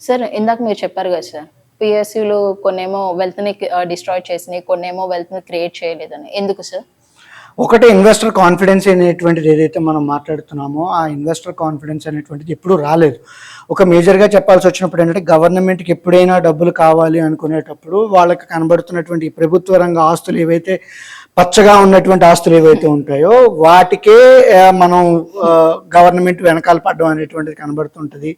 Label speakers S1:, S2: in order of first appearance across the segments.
S1: Sir ఇందాక మీరు చెప్పారు కదా సార్ పిఎస్యులు కొన్నేమో వెల్త్ని డిస్ట్రాయ్ చేసినాయి కొన్నేమో వెల్త్ని క్రియేట్ చేయలేదని. ఎందుకు సార్?
S2: ఒకటి ఇన్వెస్టర్ కాన్ఫిడెన్స్ అనేటువంటిది ఏదైతే మనం మాట్లాడుతున్నామో ఆ ఇన్వెస్టర్ కాన్ఫిడెన్స్ అనేటువంటిది ఎప్పుడూ రాలేదు. ఒక మేజర్గా చెప్పాల్సి వచ్చినప్పుడు ఏంటంటే గవర్నమెంట్కి ఎప్పుడైనా డబ్బులు కావాలి అనుకునేటప్పుడు వాళ్ళకి కనబడుతున్నటువంటి ప్రభుత్వ రంగ ఆస్తులు ఏవైతే పచ్చగా ఉన్నటువంటి ఆస్తులు ఏవైతే ఉంటాయో వాటికే మనం గవర్నమెంట్ వెనకాల పడడం అనేటువంటిది కనబడుతుంటుంది.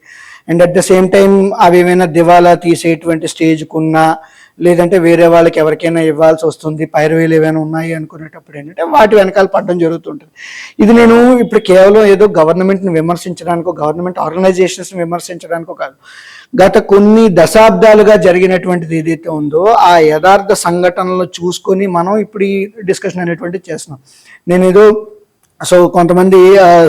S2: And at the same time అవి ఏమైనా దివాలా తీసేటువంటి స్టేజ్కున్నా లేదంటే వేరే వాళ్ళకి ఎవరికైనా ఇవ్వాల్సి వస్తుంది పైరవేలు ఏమైనా ఉన్నాయి అనుకునేటప్పుడు ఏంటంటే వాటి వెనకాల పడడం జరుగుతుంటుంది. ఇది నేను ఇప్పుడు కేవలం ఏదో గవర్నమెంట్ని విమర్శించడానికో గవర్నమెంట్ ఆర్గనైజేషన్స్ని విమర్శించడానికో కాదు. గత కొన్ని దశాబ్దాలుగా జరిగినటువంటిది ఏదైతే ఉందో ఆ యథార్థ సంఘటనలు చూసుకొని మనం ఇప్పుడు ఈ డిస్కషన్ అనేటువంటిది చేస్తున్నాం. నేను ఏదో సో కొంతమంది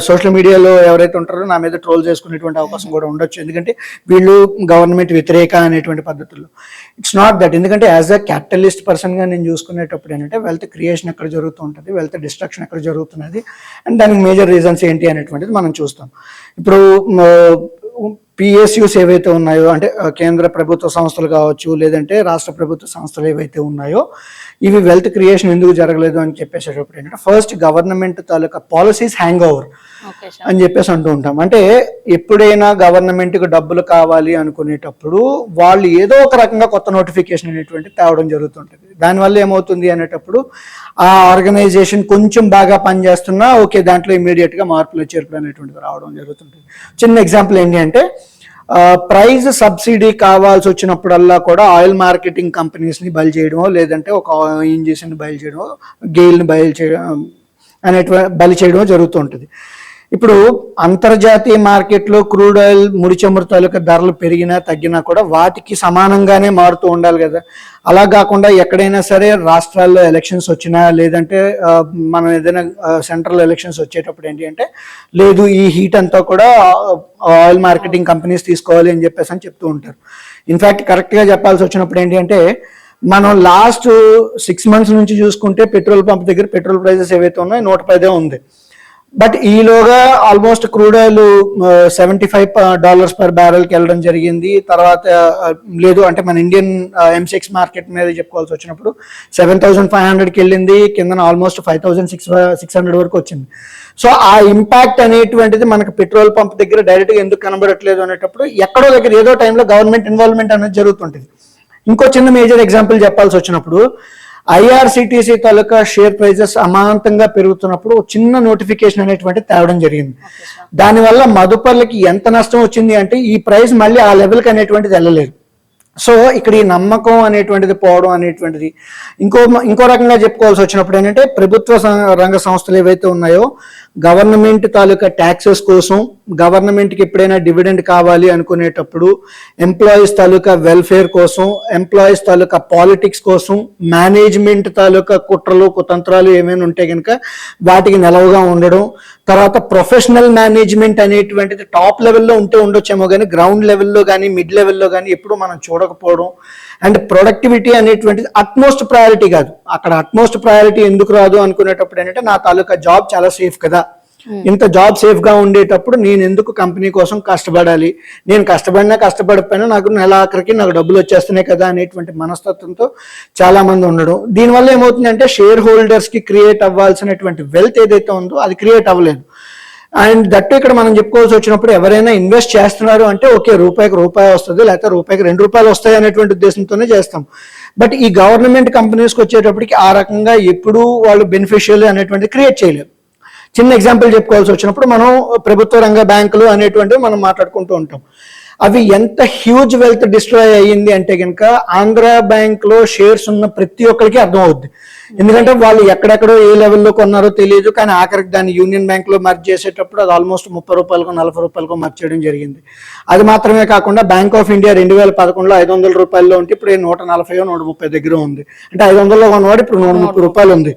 S2: సోషల్ మీడియాలో ఎవరైతే ఉంటారో నా మీద ట్రోల్ చేసుకునేటువంటి అవకాశం కూడా ఉండొచ్చు. ఎందుకంటే వీళ్ళు గవర్నమెంట్ వ్యతిరేక అనేటువంటి పద్ధతుల్లో. ఇట్స్ నాట్ దట్ ఎందుకంటే యాజ్ అ క్యాపిటలిస్ట్ పర్సన్గా నేను చూసుకునేటప్పుడు ఏంటంటే వెల్త్ క్రియేషన్ ఎక్కడ జరుగుతూ ఉంటుంది వెల్త్ డిస్ట్రక్షన్ ఎక్కడ జరుగుతున్నది అండ్ దానికి మేజర్ రీజన్స్ ఏంటి అనేటువంటిది మనం చూస్తాం. ఇప్పుడు పిఎస్యూస్ ఏవైతే ఉన్నాయో అంటే కేంద్ర ప్రభుత్వ సంస్థలు కావచ్చు లేదంటే రాష్ట్ర ప్రభుత్వ సంస్థలు ఏవైతే ఉన్నాయో ఇవి వెల్త్ క్రియేషన్ ఎందుకు జరగలేదు అని చెప్పేసేటప్పుడు ఏంటంటే ఫస్ట్ గవర్నమెంట్ తాలూకా పాలసీస్ హ్యాంగ్ ఓవర్ అని చెప్పేసి అంటూ ఉంటాం. అంటే ఎప్పుడైనా గవర్నమెంట్కి డబ్బులు కావాలి అనుకునేటప్పుడు వాళ్ళు ఏదో ఒక రకంగా కొత్త నోటిఫికేషన్ అనేటువంటి తేవడం జరుగుతుంటుంది. దానివల్ల ఏమవుతుంది అనేటప్పుడు ఆ ఆర్గనైజేషన్ కొంచెం బాగా పనిచేస్తున్నా ఓకే దాంట్లో ఇమీడియట్గా మార్పులు చేర్పులు అనేటువంటిది రావడం జరుగుతుంటుంది. చిన్న ఎగ్జాంపుల్ ఏంటి అంటే ప్రైజ్ సబ్సిడీ కావాల్సి వచ్చినప్పుడల్లా కూడా ఆయిల్ మార్కెటింగ్ కంపెనీస్ని బయలు చేయడమో లేదంటే ఒక ఇంజిన్స్ని బయలు చేయడమో గెయిల్ని బయలు చేయడం అనేటువంటి బలి చేయడం జరుగుతూ ఉంటుంది. ఇప్పుడు అంతర్జాతీయ మార్కెట్లో క్రూడ్ ఆయిల్ ముడి చమురు తాలూకా ధరలు పెరిగినా తగ్గినా కూడా వాటికి సమానంగానే మారుతూ ఉండాలి కదా. అలా కాకుండా ఎక్కడైనా సరే రాష్ట్రాల్లో ఎలక్షన్స్ వచ్చినా లేదంటే మనం ఏదైనా సెంట్రల్ ఎలక్షన్స్ వచ్చేటప్పుడు ఏంటి అంటే లేదు ఈ హీట్ అంతా కూడా ఆయిల్ మార్కెటింగ్ కంపెనీస్ తీసుకోవాలి అని చెప్పేసి అని చెప్తూ ఉంటారు. ఇన్ఫ్యాక్ట్ కరెక్ట్గా చెప్పాల్సి వచ్చినప్పుడు ఏంటి అంటే మనం లాస్ట్ సిక్స్ మంత్స్ నుంచి చూసుకుంటే పెట్రోల్ పంప్ దగ్గర పెట్రోల్ ప్రైసెస్ ఏవైతే ఉన్నాయో నూట పదే ఉంది. బట్ ఈలోగా almost crude oil seventy five dollars per బ్యారెల్కి వెళ్ళడం జరిగింది. తర్వాత లేదు అంటే మన ఇండియన్ ఎంసిక్స్ మార్కెట్ మీద చెప్పుకోవాల్సి వచ్చినప్పుడు సెవెన్ థౌసండ్ ఫైవ్ హండ్రెడ్కి వెళ్ళింది. కింద almost five thousand six six hundred వరకు వచ్చింది. సో ఆ ఇంపాక్ట్ అనేటువంటిది మనకు పెట్రోల్ పంప్ దగ్గర డైరెక్ట్గా ఎందుకు కనబడట్లేదు అనేటప్పుడు ఎక్కడో దగ్గర ఏదో టైంలో గవర్నమెంట్ ఇన్వాల్వ్మెంట్ అనేది జరుగుతుంటుంది. ఇంకో చిన్న మేజర్ ఎగ్జాంపుల్ చెప్పాల్సి వచ్చినప్పుడు ఐఆర్సిటిసి తాలూకా షేర్ ప్రైజెస్ అమాంతంగా పెరుగుతున్నప్పుడు ఒక చిన్న నోటిఫికేషన్ అనేటువంటి తేవడం జరిగింది. దానివల్ల మదుపర్లకి ఎంత నష్టం వచ్చింది అంటే ఈ ప్రైస్ మళ్ళీ ఆ లెవెల్కి అనేటువంటిది వెళ్ళలేదు. సో ఇక్కడ ఈ నమ్మకం అనేటువంటిది పోవడం అనేటువంటిది ఇంకో ఇంకో రకంగా చెప్పుకోవాల్సి వచ్చినప్పుడు ఏంటంటే ప్రభుత్వ రంగ సంస్థలు ఏవైతే ఉన్నాయో గవర్నమెంట్ తాలూకా ట్యాక్సెస్ కోసం గవర్నమెంట్కి ఎప్పుడైనా డివిడెండ్ కావాలి అనుకునేటప్పుడు ఎంప్లాయీస్ తాలూకా వెల్ఫేర్ కోసం ఎంప్లాయీస్ తాలూకా పాలిటిక్స్ కోసం మేనేజ్మెంట్ తాలూకా కుట్రలు కుతంత్రాలు ఏమైనా ఉంటే కనుక వాటికి నిలవగా ఉండడం తర్వాత ప్రొఫెషనల్ మేనేజ్మెంట్ అనేటువంటిది టాప్ లెవెల్లో ఉంటే ఉండొచ్చేమో కానీ గ్రౌండ్ లెవెల్లో కానీ మిడ్ లెవెల్లో కానీ ఎప్పుడు మనం చూడకపోవడం అండ్ ప్రొడక్టివిటీ అనేటువంటిది అట్మోస్ట్ ప్రయారిటీ కాదు. అక్కడ అట్మోస్ట్ ప్రయారిటీ ఎందుకు రాదు అనుకునేటప్పుడు ఏంటంటే నా తాలూకా జాబ్ చాలా సేఫ్ కదా. ఇంత జాబ్ సేఫ్గా ఉండేటప్పుడు నేను ఎందుకు కంపెనీ కోసం కష్టపడాలి? నేను కష్టపడినా కష్టపడిపోయినా నాకు నెల ఆఖరికి నాకు డబ్బులు వచ్చేస్తున్నాయి కదా అనేటువంటి మనస్తత్వంతో చాలా మంది ఉండడం. దీనివల్ల ఏమవుతుందంటే షేర్ హోల్డర్స్కి క్రియేట్ అవ్వాల్సినటువంటి వెల్త్ ఏదైతే ఉందో అది క్రియేట్ అవ్వలేదు. అండ్ దట్టు ఇక్కడ మనం చెప్పుకోవాల్సి వచ్చినప్పుడు ఎవరైనా ఇన్వెస్ట్ చేస్తున్నారు అంటే ఓకే రూపాయికి రూపాయి వస్తుంది లేకపోతే రూపాయికి రెండు రూపాయలు వస్తాయి అనేటువంటి ఉద్దేశంతోనే చేస్తాం. బట్ ఈ గవర్నమెంట్ కంపెనీస్కి వచ్చేటప్పటికి ఆ రకంగా ఎప్పుడూ వాళ్ళు బెనిఫిషియల్ అనేటువంటిది క్రియేట్ చేయలేరు చిన్న ఎగ్జాంపుల్ చెప్పుకోవాల్సి వచ్చినప్పుడు మనం ప్రభుత్వ రంగ బ్యాంకులు అనేటువంటివి మనం మాట్లాడుకుంటూ ఉంటాం. అవి ఎంత హ్యూజ్ వెల్త్ డిస్ట్రాయ్ అయ్యింది అంటే కనుక ఆంధ్ర బ్యాంక్లో షేర్స్ ఉన్న ప్రతి ఒక్కరికి అర్థం అవుద్ది ఎందుకంటే వాళ్ళు ఎక్కడెక్కడో ఏ లెవెల్లో కొన్నారో తెలియదు కానీ ఆఖరికి దాన్ని యూనియన్ బ్యాంక్లో మర్జ్ చేసేటప్పుడు అది ఆల్మోస్ట్ ముప్పై రూపాయలకు నలభై రూపాయలకు మర్జ్ చేయడం జరిగింది. అది మాత్రమే కాకుండా బ్యాంక్ ఆఫ్ ఇండియా రెండు వేల పదకొండులో ఐదు వందల రూపాయల్లో ఉంటే ఇప్పుడు నూట నలభై నూట ముప్పై దగ్గర ఉంది. అంటే ఐదు వందల్లో కొన్నవాడు ఇప్పుడు నూట ముప్పై రూపాయలు ఉంది.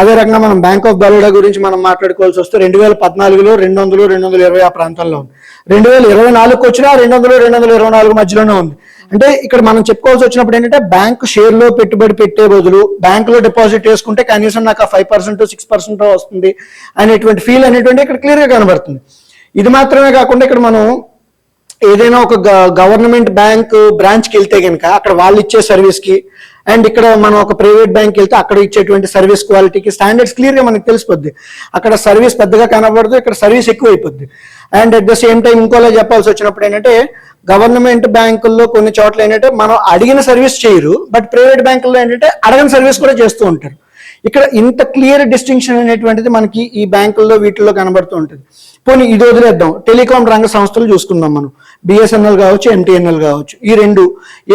S2: అదే రకంగా మనం బ్యాంక్ ఆఫ్ బరోడా గురించి మనం మాట్లాడుకోవాల్సి వస్తే రెండు వేల పద్నాలుగులో రెండు వందలు రెండు వందల ఇరవై ఆ ప్రాంతంలో ఉంది. రెండు వేల ఇరవై నాలుగుకి వచ్చినా రెండు వందలు రెండు వందల ఇరవై నాలుగు మధ్యలోనే ఉంది. అంటే ఇక్కడ మనం చెప్పుకోవాల్సి వచ్చినప్పుడు ఏంటంటే బ్యాంక్ షేర్లో పెట్టుబడి పెట్టే బదులు బ్యాంకులో డిపాజిట్ చేసుకుంటే కనీసం నాకు ఫైవ్ పర్సెంట్ సిక్స్ పర్సెంట్ వస్తుంది అనేటువంటి ఫీల్ అనేటువంటి ఇక్కడ క్లియర్గా కనబడుతుంది. ఇది మాత్రమే కాకుండా ఇక్కడ మనం ఏదైనా ఒక గవర్నమెంట్ బ్యాంక్ బ్రాంచ్కి వెళ్తే కనుక అక్కడ వాళ్ళు ఇచ్చే సర్వీస్కి అండ్ ఇక్కడ మనం ఒక ప్రైవేట్ బ్యాంక్ వెళ్తే అక్కడ ఇచ్చేటువంటి సర్వీస్ క్వాలిటీకి స్టాండర్డ్స్ క్లియర్గా మనకి తెలిసిపోద్ది. అక్కడ సర్వీస్ పెద్దగా కనబడదు ఇక్కడ సర్వీస్ ఎక్కువ అయిపోద్ది and at the same time ఇంకోలా చెప్పాల్సి వచ్చినప్పుడు ఏంటంటే గవర్నమెంట్ బ్యాంకుల్లో కొన్ని చోట్ల ఏంటంటే మనం అడిగిన సర్వీస్ చేయరు బట్ ప్రైవేట్ బ్యాంకుల్లో ఏంటంటే అడగని సర్వీస్ కూడా చేస్తూ ఉంటారు. ఇక్కడ ఇంత క్లియర్ డిస్టింక్షన్ అనేటువంటిది మనకి ఈ బ్యాంకుల్లో వీటిల్లో కనబడుతూ ఉంటుంది. పోనీ ఇది వదిలేద్దాం. టెలికాం రంగ సంస్థలు చూసుకుందాం మనం. బిఎస్ఎన్ఎల్ కావచ్చు ఎంటీఎన్ఎల్ కావచ్చు. ఈ రెండు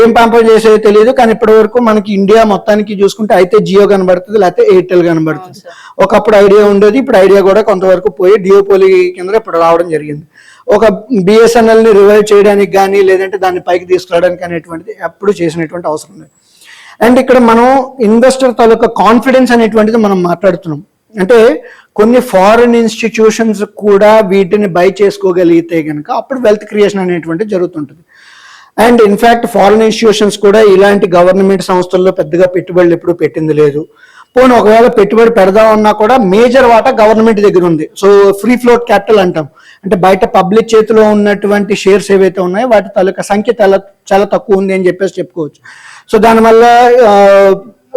S2: ఏం పంపం చేసేదో తెలియదు కానీ ఇప్పటి వరకు మనకి ఇండియా మొత్తానికి చూసుకుంటే అయితే జియో కనబడుతుంది లేకపోతే ఎయిర్టెల్ కనబడుతుంది. ఒకప్పుడు ఐడియా ఉండేది ఇప్పుడు ఐడియా కూడా కొంతవరకు పోయి డియోపోలి కింద ఇప్పుడు రావడం జరిగింది. ఒక బిఎస్ఎన్ఎల్ని రివైవ్ చేయడానికి కానీ లేదంటే దాన్ని పైకి తీసుకురావడానికి అనేటువంటిది ఎప్పుడు చేసినటువంటి అవసరం లేదు. అండ్ ఇక్కడ మనం ఇన్వెస్టర్ తాలూకా కాన్ఫిడెన్స్ అనేటువంటిది మనం మాట్లాడుతున్నాం. అంటే కొన్ని ఫారిన్ ఇన్స్టిట్యూషన్స్ కూడా వీటిని బై చేసుకోగలిగితే కనుక అప్పుడు వెల్త్ క్రియేషన్ అనేటువంటిది జరుగుతుంటుంది. అండ్ ఇన్ఫ్యాక్ట్ ఫారిన్ ఇన్స్టిట్యూషన్స్ కూడా ఇలాంటి గవర్నమెంట్ సంస్థల్లో పెద్దగా పెట్టుబడులు ఎప్పుడు పెట్టింది లేదు. పోనీ ఒకవేళ పెట్టుబడి పెడదామన్నా కూడా మేజర్ వాటా గవర్నమెంట్ దగ్గర ఉంది. సో ఫ్రీ ఫ్లోట్ క్యాపిటల్ అంటాం. అంటే బయట పబ్లిక్ చేతిలో ఉన్నటువంటి షేర్స్ ఏవైతే ఉన్నాయో వాటి తాలూకా సంఖ్య చాలా చాలా తక్కువ ఉంది అని చెప్పేసి చెప్పుకోవచ్చు. సో దానివల్ల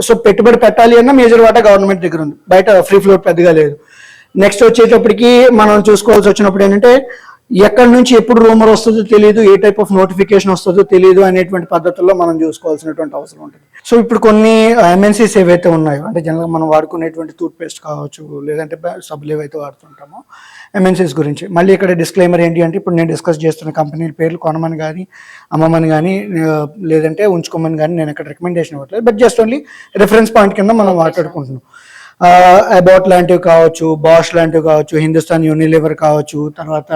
S2: సో పెట్టుబడి పెట్టాలి అన్న మేజర్ వాటా గవర్నమెంట్ దగ్గర ఉంది. బయట ఫ్రీ ఫ్లోట్ పెద్దగా లేదు. నెక్స్ట్ వచ్చేటప్పటికి మనం చూసుకోవాల్సి వచ్చినప్పుడు ఏంటంటే ఎక్కడి నుంచి ఎప్పుడు రూమర్ వస్తుందో తెలియదు ఏ టైప్ ఆఫ్ నోటిఫికేషన్ వస్తుందో తెలియదు అనేటువంటి పద్ధతుల్లో మనం చూసుకోవాల్సినటువంటి అవసరం ఉంటుంది. సో ఇప్పుడు కొన్ని ఎంఎన్సీస్ ఏవైతే ఉన్నాయో అంటే జనరల్గా మనం వాడుకునేటువంటి టూత్ పేస్ట్ కావచ్చు లేదంటే సబ్బులు ఏవైతే వాడుతుంటామో ఎంఎన్సీస్ గురించి. మళ్ళీ ఇక్కడ డిస్క్లైమర్ ఏంటి అంటే ఇప్పుడు నేను డిస్కస్ చేస్తున్న కంపెనీల పేర్లు కొనమని కానీ అమ్మమని కానీ లేదంటే ఉంచుకోమని కానీ నేను ఇక్కడ రికమెండేషన్ ఇవ్వట్లేదు. But just only reference point కింద మనం మాట్లాడుకుంటున్నాం. అబౌట్ లాంటివి కావచ్చు బాష్ లాంటివి కావచ్చు హిందుస్థాన్ యూనిలివర్ కావచ్చు తర్వాత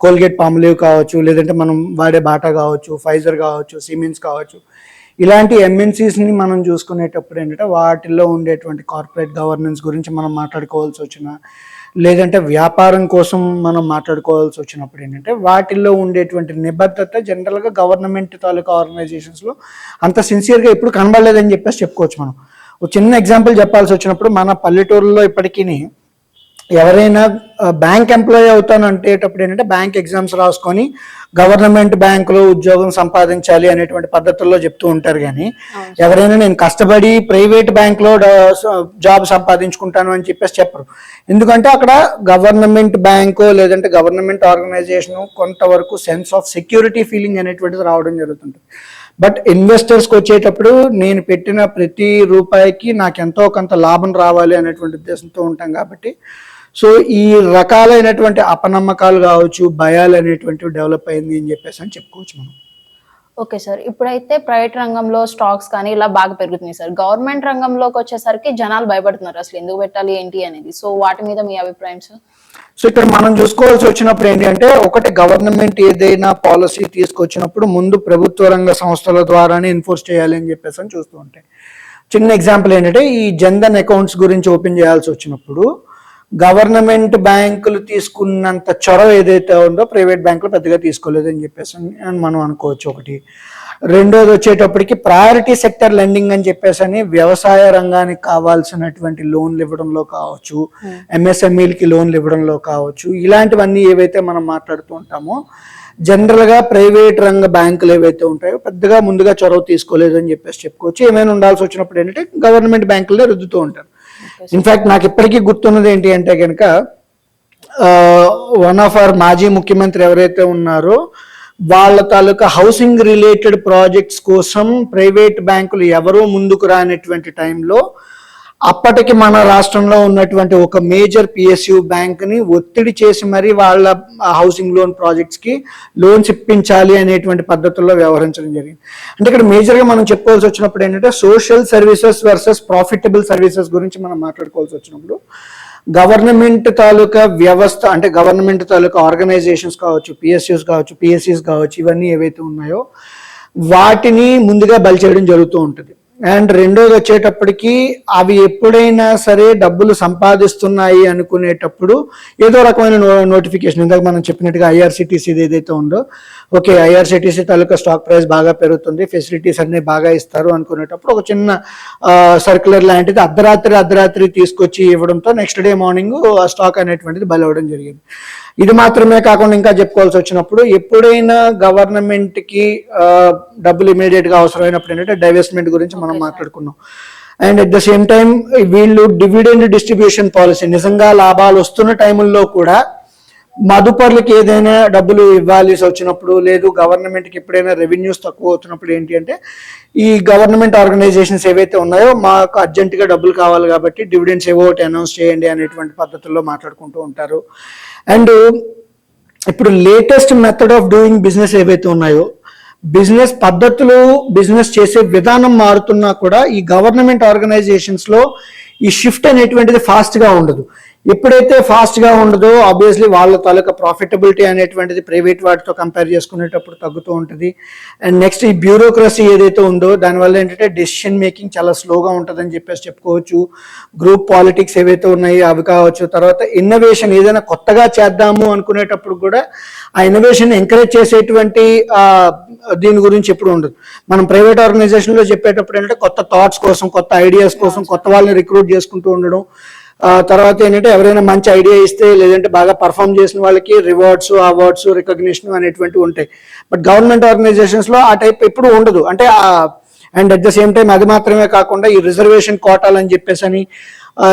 S2: కోల్గేట్ పాములివ్ కావచ్చు లేదంటే మనం వాడే బాటా కావచ్చు ఫైజర్ కావచ్చు సిమెన్స్ కావచ్చు. ఇలాంటి ఎంఎన్సీస్ని మనం చూసుకునేటప్పుడు ఏంటంటే వాటిల్లో ఉండేటువంటి కార్పొరేట్ గవర్నెన్స్ గురించి మనం మాట్లాడుకోవాల్సి వచ్చిన లేదంటే వ్యాపారం కోసం మనం మాట్లాడుకోవాల్సి వచ్చినప్పుడు ఏంటంటే వాటిల్లో ఉండేటువంటి నిబద్ధత జనరల్గా గవర్నమెంట్ తాలూకా ఆర్గనైజేషన్స్లో అంత సిన్సియర్గా ఎప్పుడు కనబడలేదని చెప్పేసి చెప్పుకోవచ్చు మనం. ఒక చిన్న ఎగ్జాంపుల్ చెప్పాల్సి వచ్చినప్పుడు మన పల్లెటూరులో ఇప్పటికీ ఎవరైనా బ్యాంక్ ఎంప్లాయీ అవుతాను అంటేటప్పుడు ఏంటంటే బ్యాంక్ ఎగ్జామ్స్ రాసుకొని గవర్నమెంట్ బ్యాంకులో ఉద్యోగం సంపాదించాలి అనేటువంటి పద్ధతుల్లో చెప్తూ ఉంటారు కానీ ఎవరైనా నేను కష్టపడి ప్రైవేట్ బ్యాంక్లో జాబ్ సంపాదించుకుంటాను అని చెప్పేసి చెప్పరు. ఎందుకంటే అక్కడ గవర్నమెంట్ బ్యాంకు లేదంటే గవర్నమెంట్ ఆర్గనైజేషన్ కొంతవరకు సెన్స్ ఆఫ్ సెక్యూరిటీ ఫీలింగ్ అనేటువంటిది రావడం జరుగుతుంది బట్ ఇన్వెస్టర్స్కి వచ్చేటప్పుడు నేను పెట్టిన ప్రతి రూపాయికి నాకు ఎంతో కొంత లాభం రావాలి అనేటువంటి ఉద్దేశంతో ఉంటాం కాబట్టి. సో ఈ రకాలైనటువంటి అపనమ్మకాలు కావచ్చు భయాలు అనేటువంటివి డెవలప్ అయింది అని చెప్పేసి అని చెప్పుకోవచ్చు మనం.
S1: ఓకే సార్ ఇప్పుడైతే ప్రైవేట్ రంగంలో స్టాక్స్ కానీ ఇలా బాగా పెరుగుతున్నాయి సార్ గవర్నమెంట్ రంగంలోకి వచ్చేసరికి జనాలు భయపడుతున్నారు అసలు ఎందుకు పెట్టాలి ఏంటి అనేది. సో వాటి మీద మీ అభిప్రాయం సార్
S2: సో ఇక్కడ మనం చూసుకోవాల్సి వచ్చినప్పుడు ఏంటి అంటే ఒకటి గవర్నమెంట్ ఏదైనా పాలసీ తీసుకొచ్చినప్పుడు ముందు ప్రభుత్వ రంగ సంస్థల ద్వారానే ఎన్ఫోర్స్ చేయాలి అని చెప్పేసి అని చూస్తూ ఉంటాయి. చిన్న ఎగ్జాంపుల్ ఏంటంటే ఈ జన్ధన్ అకౌంట్స్ గురించి ఓపెన్ చేయాల్సి వచ్చినప్పుడు గవర్నమెంట్ బ్యాంకులు తీసుకున్నంత చొరవ ఏదైతే ఉందో ప్రైవేట్ బ్యాంకులు పెద్దగా తీసుకోలేదని చెప్పేసి అని మనం అనుకోవచ్చు ఒకటి. రెండోది వచ్చేటప్పటికి ప్రయారిటీ సెక్టర్ లెండింగ్ అని చెప్పేసి అని వ్యవసాయ రంగానికి కావాల్సినటువంటి లోన్లు ఇవ్వడంలో కావచ్చు ఎంఎస్ఎంఈలకి లోన్లు ఇవ్వడంలో కావచ్చు ఇలాంటివన్నీ ఏవైతే మనం మాట్లాడుతూ ఉంటామో జనరల్గా ప్రైవేట్ రంగ బ్యాంకులు ఏవైతే ఉంటాయో పెద్దగా ముందుగా చొరవ తీసుకోలేదు అని చెప్పేసి చెప్పుకోవచ్చు. ఏమైనా ఉండాల్సి వచ్చినప్పుడు ఏంటంటే గవర్నమెంట్ బ్యాంకుల్లో రుద్దుతూ ఉంటారు. ఇన్ఫాక్ట్ నాకు ఇప్పటికీ గుర్తున్నది ఏంటి అంటే కనుక వన్ ఆఫ్ అవర్ మాజీ ముఖ్యమంత్రి ఎవరైతే ఉన్నారో వాళ్ళ తాలూకా హౌసింగ్ రిలేటెడ్ ప్రాజెక్ట్స్ కోసం ప్రైవేట్ బ్యాంకులు ఎవరూ ముందుకు రానటువంటి టైంలో అప్పటికి మన రాష్ట్రంలో ఉన్నటువంటి ఒక మేజర్ పిఎస్యు బ్యాంక్ని ఒత్తిడి చేసి మరి వాళ్ళ హౌసింగ్ లోన్ ప్రాజెక్ట్స్కి లోన్స్ ఇప్పించాలి అనేటువంటి పద్ధతుల్లో వ్యవహరించడం జరిగింది. అంటే ఇక్కడ మేజర్గా మనం చెప్పుకోవాల్సి వచ్చినప్పుడు ఏంటంటే social services versus profitable services గురించి మనం మాట్లాడుకోవాల్సి వచ్చినప్పుడు గవర్నమెంట్ తాలూకా వ్యవస్థ అంటే గవర్నమెంట్ తాలూకా ఆర్గనైజేషన్స్ కావచ్చు పిఎస్యూస్ కావచ్చు పిఎస్సీస్ కావచ్చు ఇవన్నీ ఏవైతే ఉన్నాయో వాటిని ముందుగా బలి చేయడం జరుగుతూ ఉంటుంది. అండ్ రెండోది వచ్చేటప్పటికి అవి ఎప్పుడైనా సరే డబ్బులు సంపాదిస్తున్నాయి అనుకునేటప్పుడు ఏదో రకమైన నోటిఫికేషన్. ఇందాక మనం చెప్పినట్టుగా ఐఆర్సిటీసీ ఏదైతే ఉందో ఓకే ఐఆర్సిటీసీ తాలూకా స్టాక్ ప్రైస్ బాగా పెరుగుతుంది ఫెసిలిటీస్ అన్ని బాగా ఇస్తారు అనుకునేటప్పుడు ఒక చిన్న సర్క్యులర్ లాంటిది అర్ధరాత్రి అర్ధరాత్రి తీసుకొచ్చి ఇవ్వడంతో నెక్స్ట్ డే మార్నింగ్ ఆ స్టాక్ అనేటువంటిది బలవడం జరిగింది. ఇది మాత్రమే కాకుండా ఇంకా చెప్పుకోవాల్సి వచ్చినప్పుడు ఎప్పుడైనా గవర్నమెంట్కి ఆ, డబ్బులు ఇమీడియట్గా అవసరమైనప్పుడు ఏంటంటే డైవెస్ట్మెంట్ గురించి మనం మాట్లాడుకున్నాం. And at the same time వీళ్ళు డివిడెండ్ డిస్ట్రిబ్యూషన్ పాలసీ నిజంగా లాభాలు వస్తున్న టైముల్లో కూడా మదుపర్లకి ఏదైనా డబ్బులు ఇవ్వాల్సి వచ్చినప్పుడు లేదు గవర్నమెంట్కి ఎప్పుడైనా రెవెన్యూస్ తక్కువ అవుతున్నప్పుడు ఏంటి అంటే ఈ గవర్నమెంట్ ఆర్గనైజేషన్స్ ఏవైతే ఉన్నాయో మాకు అర్జెంటుగా డబ్బులు కావాలి కాబట్టి డివిడెండ్స్ ఏవో ఒకటి అనౌన్స్ చేయండి అనేటువంటి పద్ధతుల్లో మాట్లాడుకుంటూ ఉంటారు. అండ్ ఇప్పుడు latest method of doing business ఏవైతే ఉన్నాయో బిజినెస్ పద్ధతులు బిజినెస్ చేసే విధానం మారుతున్నా కూడా ఈ గవర్నమెంట్ ఆర్గనైజేషన్స్లో ఈ షిఫ్ట్ అనేటువంటిది ఫాస్ట్గా ఉండదు. ఎప్పుడైతే ఫాస్ట్గా ఉండదో ఆబ్వియస్లీ వాళ్ళ తాలూకా ప్రాఫిటబిలిటీ అనేటువంటిది ప్రైవేట్ వాటితో కంపేర్ చేసుకునేటప్పుడు తగ్గుతూ ఉంటుంది. అండ్ నెక్స్ట్ ఈ బ్యూరోక్రసీ ఏదైతే ఉందో దానివల్ల ఏంటంటే డెసిషన్ మేకింగ్ చాలా స్లోగా ఉంటుందని చెప్పేసి చెప్పుకోవచ్చు. గ్రూప్ పాలిటిక్స్ ఏవైతే ఉన్నాయో అవి కావచ్చు. తర్వాత ఇన్నోవేషన్ ఏదైనా కొత్తగా చేద్దాము అనుకునేటప్పుడు కూడా ఆ ఇన్నోవేషన్ ఎంకరేజ్ చేసేటువంటి దీని గురించి ఎప్పుడు ఉండదు. మనం ప్రైవేట్ ఆర్గనైజేషన్లో చెప్పేటప్పుడు ఏంటంటే కొత్త థాట్స్ కోసం కొత్త ఐడియాస్ కోసం కొత్త వాళ్ళని రిక్రూట్ చేసుకుంటూ ఉండడం. తర్వాత ఏంటంటే ఎవరైనా మంచి ఐడియా ఇస్తే లేదంటే బాగా పర్ఫామ్ చేసిన వాళ్ళకి రివార్డ్స్ అవార్డ్స్ రికగ్నిషన్ అనేటువంటివి ఉంటాయి. బట్ గవర్నమెంట్ ఆర్గనైజేషన్స్లో ఆ టైప్ ఎప్పుడు ఉండదు. అంటే and at the same time అది మాత్రమే కాకుండా ఈ రిజర్వేషన్ కోటాలు అని చెప్పేసి అని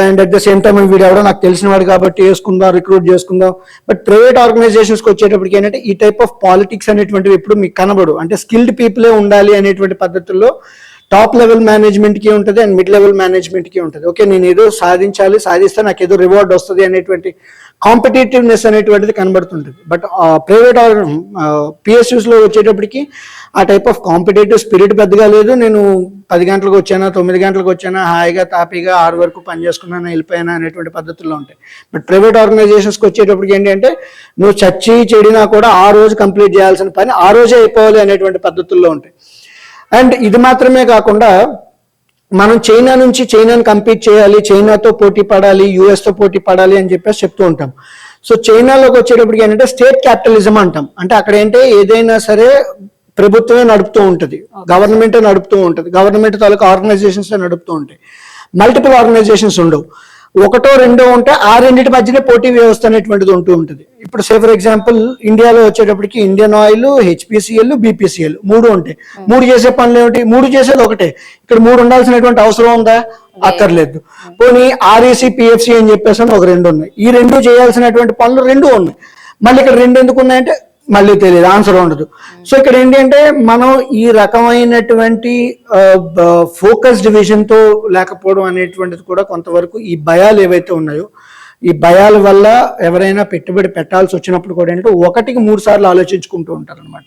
S2: and at the same time వీడు ఎవడో నాకు తెలిసిన వాడు కాబట్టి వేసుకుందాం రిక్రూట్ చేసుకుందాం. బట్ ప్రైవేట్ ఆర్గనైజేషన్స్కి వచ్చేటప్పటికి ఏంటంటే ఈ టైప్ ఆఫ్ పాలిటిక్స్ అనేటువంటివి ఎప్పుడు మీకు కనబడు అంటే స్కిల్డ్ పీపులే ఉండాలి అనేటువంటి పద్ధతుల్లో టాప్ లెవెల్ మేనేజ్మెంట్కి ఉంటుంది అండ్ మిడ్ లెవెల్ మేనేజ్మెంట్కి ఉంటుంది. ఓకే నేను ఏదో సాధించాలి సాధిస్తే నాకు ఏదో రివార్డ్ వస్తుంది అనేటువంటి కాంపిటేటివ్నెస్ అనేటువంటిది కనబడుతుంటుంది. బట్ ప్రైవేట్ పిఎస్యూస్లో వచ్చేటప్పటికి ఆ టైప్ ఆఫ్ కాంపిటేటివ్ స్పిరిట్ పెద్దగా లేదు. నేను పది గంటలకు వచ్చానా తొమ్మిది గంటలకు వచ్చానా హాయిగా తాపీగా ఆరు వరకు పని చేసుకున్నాను వెళ్ళిపోయానా అనేటువంటి పద్ధతుల్లో ఉంటాయి. బట్ ప్రైవేట్ ఆర్గనైజేషన్స్కి వచ్చేటప్పటికి ఏంటంటే నువ్వు చచ్చి చెడినా కూడా ఆ రోజు కంప్లీట్ చేయాల్సిన పని ఆ రోజే అయిపోవాలి అనేటువంటి పద్ధతుల్లో ఉంటాయి. అండ్ ఇది మాత్రమే కాకుండా మనం చైనా నుంచి చైనాని కంపీట్ చేయాలి చైనాతో పోటీ పడాలి US తో పోటీ పడాలి అని చెప్పేసి చెప్తూ ఉంటాం. సో చైనాలోకి వచ్చేటప్పటికి ఏంటంటే స్టేట్ క్యాపిటలిజం అంటాం. అంటే అక్కడ ఏంటంటే ఏదైనా సరే ప్రభుత్వమే నడుపుతూ ఉంటుంది. గవర్నమెంటే నడుపుతూ ఉంటుంది. గవర్నమెంట్ తాలూకా ఆర్గనైజేషన్స్ నడుపుతూ ఉంటాయి. మల్టిపుల్ ఆర్గనైజేషన్స్ ఉండవు. ఒకటో రెండో ఉంటే ఆ రెండింటి మధ్యనే పోటీ వ్యవస్థ అనేటువంటిది ఉంటూ ఉంటుంది. ఇప్పుడు సే ఫర్ ఎగ్జాంపుల్ ఇండియాలో వచ్చేటప్పటికి ఇండియన్ ఆయిల్ హెచ్పిసిఎల్ బీపీసీఎల్ మూడు ఉంటాయి. మూడు చేసే పనులు ఏమిటి? మూడు చేసేది ఒకటే. ఇక్కడ మూడు ఉండాల్సినటువంటి అవసరం ఉందా? అక్కర్లేదు. పోనీ ఆర్ఏసీ పిఎఫ్సి అని చెప్పేసి ఒక రెండు ఉన్నాయి. ఈ రెండు చేయాల్సినటువంటి పనులు రెండు ఉన్నాయి. మళ్ళీ ఇక్కడ రెండు ఎందుకు ఉన్నాయంటే మళ్ళీ తెలియదు ఆన్సర్ ఉండదు. సో ఇక్కడ ఏంటి అంటే మనం ఈ రకమైనటువంటి ఫోకస్ డివిజన్తో లేకపోవడం అనేటువంటిది కూడా కొంతవరకు ఈ భయాలు ఏవైతే ఉన్నాయో ఈ భయాల వల్ల ఎవరైనా పెట్టుబడి పెట్టాల్సి వచ్చినప్పుడు కూడా ఏంటంటే ఒకటికి మూడు సార్లు ఆలోచించుకుంటూ ఉంటారు అనమాట